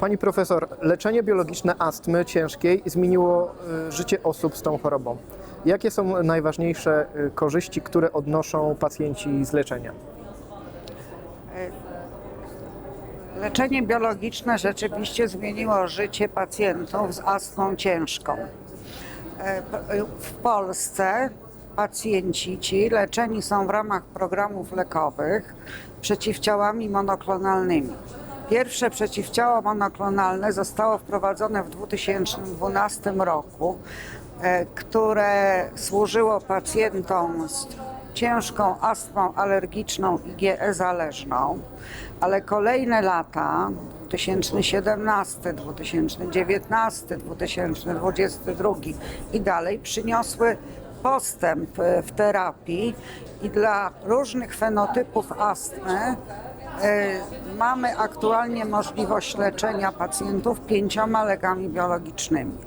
Pani profesor, leczenie biologiczne astmy ciężkiej zmieniło y, życie osób z tą chorobą. Jakie są najważniejsze y, korzyści, które odnoszą pacjenci z leczenia? Leczenie biologiczne rzeczywiście zmieniło życie pacjentów z astmą ciężką. E, W Polsce pacjenci ci leczeni są w ramach programów lekowych przeciwciałami monoklonalnymi. Pierwsze przeciwciało monoklonalne zostało wprowadzone w 2012 roku, e, które służyło pacjentom z ciężką astmą alergiczną i GE zależną, ale kolejne lata 2017, 2019, 2022 i dalej przyniosły postęp e, w terapii i dla różnych fenotypów astmy mamy aktualnie możliwość leczenia pacjentów pięcioma lekami biologicznymi.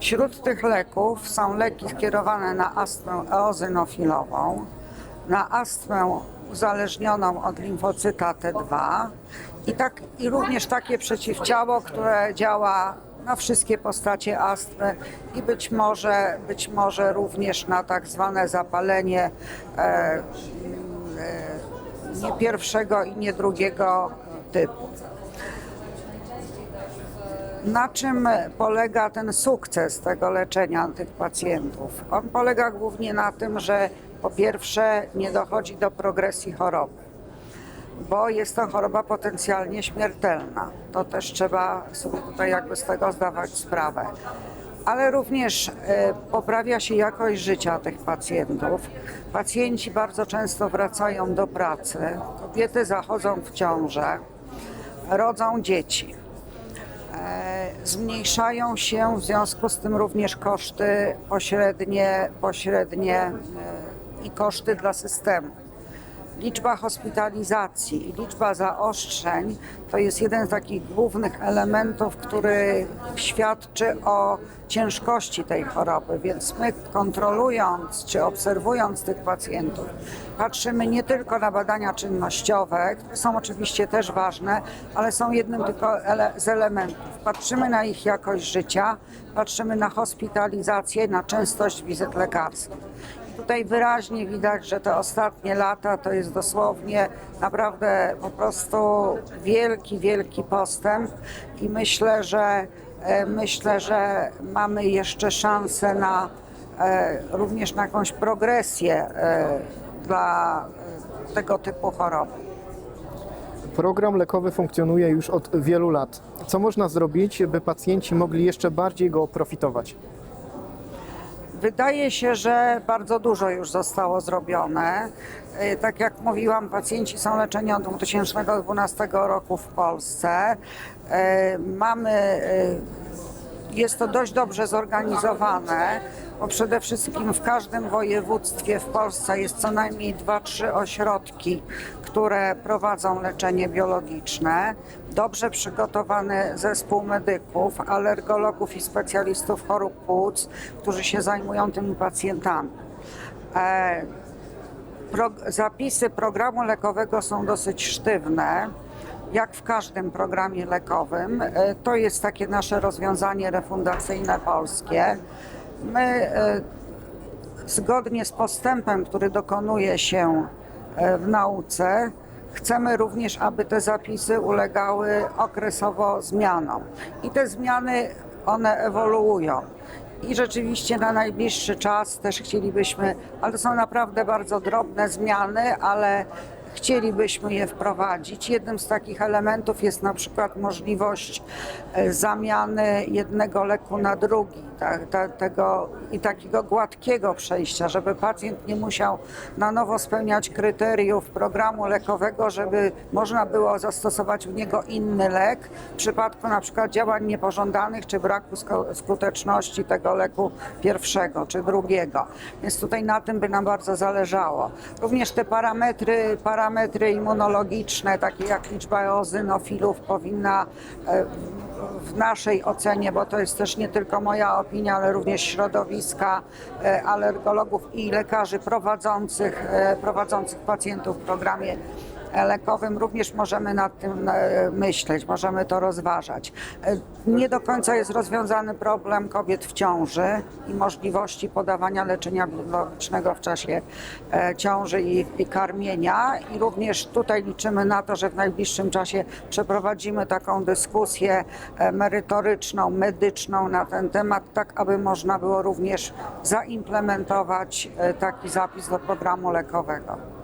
Wśród tych leków są leki skierowane na astmę eozinofilową, na astmę uzależnioną od limfocyta T2 i, tak, i również takie przeciwciało, które działa na wszystkie postacie astmy i być może, być może również na tak zwane zapalenie e, e, nie pierwszego i nie drugiego typu. Na czym polega ten sukces tego leczenia tych pacjentów? On polega głównie na tym, że po pierwsze nie dochodzi do progresji choroby, bo jest to choroba potencjalnie śmiertelna. To też trzeba sobie tutaj jakby z tego zdawać sprawę. Ale również e, poprawia się jakość życia tych pacjentów. Pacjenci bardzo często wracają do pracy, kobiety zachodzą w ciążę, rodzą dzieci. E, Zmniejszają się w związku z tym również koszty pośrednie, pośrednie e, i koszty dla systemu. Liczba hospitalizacji i liczba zaostrzeń to jest jeden z takich głównych elementów, który świadczy o ciężkości tej choroby. Więc my kontrolując czy obserwując tych pacjentów, patrzymy nie tylko na badania czynnościowe, które są oczywiście też ważne, ale są jednym tylko z elementów. Patrzymy na ich jakość życia, patrzymy na hospitalizację, na częstość wizyt lekarskich. Tutaj wyraźnie widać, że te ostatnie lata to jest dosłownie naprawdę po prostu wielki, wielki postęp i myślę, że e, myślę, że mamy jeszcze szansę na e, również na jakąś progresję e, dla tego typu choroby. Program lekowy funkcjonuje już od wielu lat. Co można zrobić, by pacjenci mogli jeszcze bardziej go profitować? Wydaje się, że bardzo dużo już zostało zrobione. E, Tak jak mówiłam, pacjenci są leczeni od 2012 roku w Polsce. E, Mamy, e, jest to dość dobrze zorganizowane, bo przede wszystkim w każdym województwie w Polsce jest co najmniej 2-3 ośrodki, które prowadzą leczenie biologiczne. Dobrze przygotowany zespół medyków, alergologów i specjalistów chorób płuc, którzy się zajmują tymi pacjentami. E, Pro, zapisy programu lekowego są dosyć sztywne, jak w każdym programie lekowym. E, To jest takie nasze rozwiązanie refundacyjne polskie. My e, zgodnie z postępem, który dokonuje się e, w nauce, chcemy również, aby te zapisy ulegały okresowo zmianom. I te zmiany, one ewoluują. I rzeczywiście na najbliższy czas też chcielibyśmy, ale to są naprawdę bardzo drobne zmiany, ale chcielibyśmy je wprowadzić. Jednym z takich elementów jest na przykład możliwość e, zamiany jednego leku na drugi, tak, ta, tego i takiego gładkiego przejścia, żeby pacjent nie musiał na nowo spełniać kryteriów programu lekowego, żeby można było zastosować w niego inny lek w przypadku na przykład działań niepożądanych czy braku skuteczności tego leku pierwszego czy drugiego. Więc tutaj na tym by nam bardzo zależało. Również te parametry, parametry immunologiczne, takie jak liczba eozynofilów powinna e, w naszej ocenie, bo to jest też nie tylko moja opinia, ale również środowiska e, alergologów i lekarzy prowadzących, e, prowadzących pacjentów w programie lekowym również możemy nad tym myśleć, możemy to rozważać. E, Nie do końca jest rozwiązany problem kobiet w ciąży i możliwości podawania leczenia biologicznego w czasie e, ciąży i, i karmienia i również tutaj liczymy na to, że w najbliższym czasie przeprowadzimy taką dyskusję e, merytoryczną, medyczną na ten temat, tak aby można było również zaimplementować taki zapis do programu lekowego.